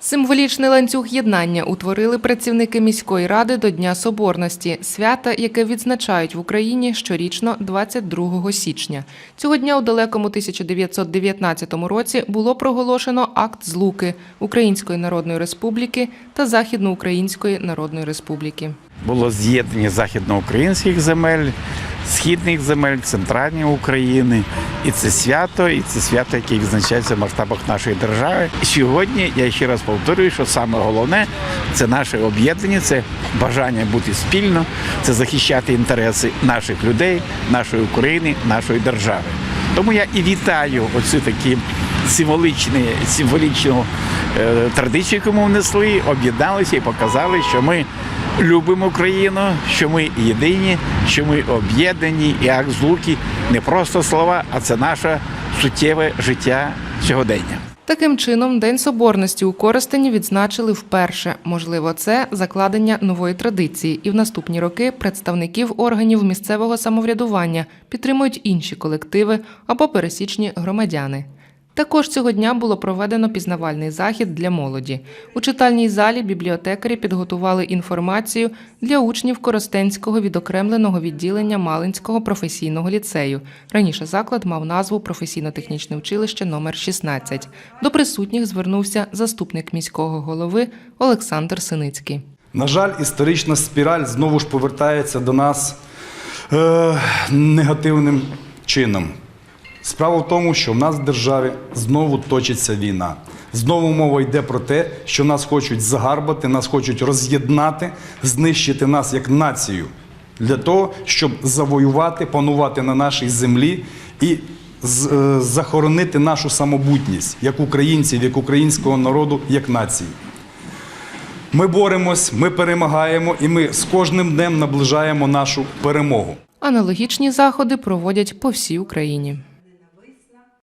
Символічний ланцюг єднання утворили працівники міської ради до Дня Соборності, свята, яке відзначають в Україні щорічно 22 січня. Цього дня у далекому 1919 році було проголошено акт злуки Української Народної Республіки та Західноукраїнської Народної Республіки. було з'єднання західноукраїнських земель, східних земель, центральної України. І це свято, і це свято, яке відзначається в масштабах нашої держави. І сьогодні я ще раз повторюю, що саме головне це наше об'єднання, це бажання бути спільно, це захищати інтереси наших людей, нашої України, нашої держави. Тому я і вітаю оцю такі символічні, символічну е, традицію, яку ми внесли, об'єдналися і показали, що ми любимо Україну, що ми єдині, що ми об'єднані, і акт злуки не просто слова, а це наше суттєве життя сьогодення. Таким чином, День Соборності у Коростені відзначили вперше. Можливо, це закладення нової традиції, і в наступні роки представників органів місцевого самоврядування підтримують інші колективи або пересічні громадяни. Також цього дня було проведено пізнавальний захід для молоді. У читальній залі бібліотекарі підготували інформацію для учнів Коростенського відокремленого відділення Малинського професійного ліцею. Раніше заклад мав назву професійно-технічне училище номер 16. До присутніх звернувся заступник міського голови Олександр Синицький. На жаль, історична спіраль знову ж повертається до нас е, негативним чином. Справа в тому, що в нас в державі знову точиться війна. Знову мова йде про те, що нас хочуть загарбати, нас хочуть роз'єднати, знищити нас як націю для того, щоб завоювати, панувати на нашій землі і е, захоронити нашу самобутність як українців, як українського народу, як нації. Ми боремось, ми перемагаємо, і ми з кожним днем наближаємо нашу перемогу. Аналогічні заходи проводять по всій Україні.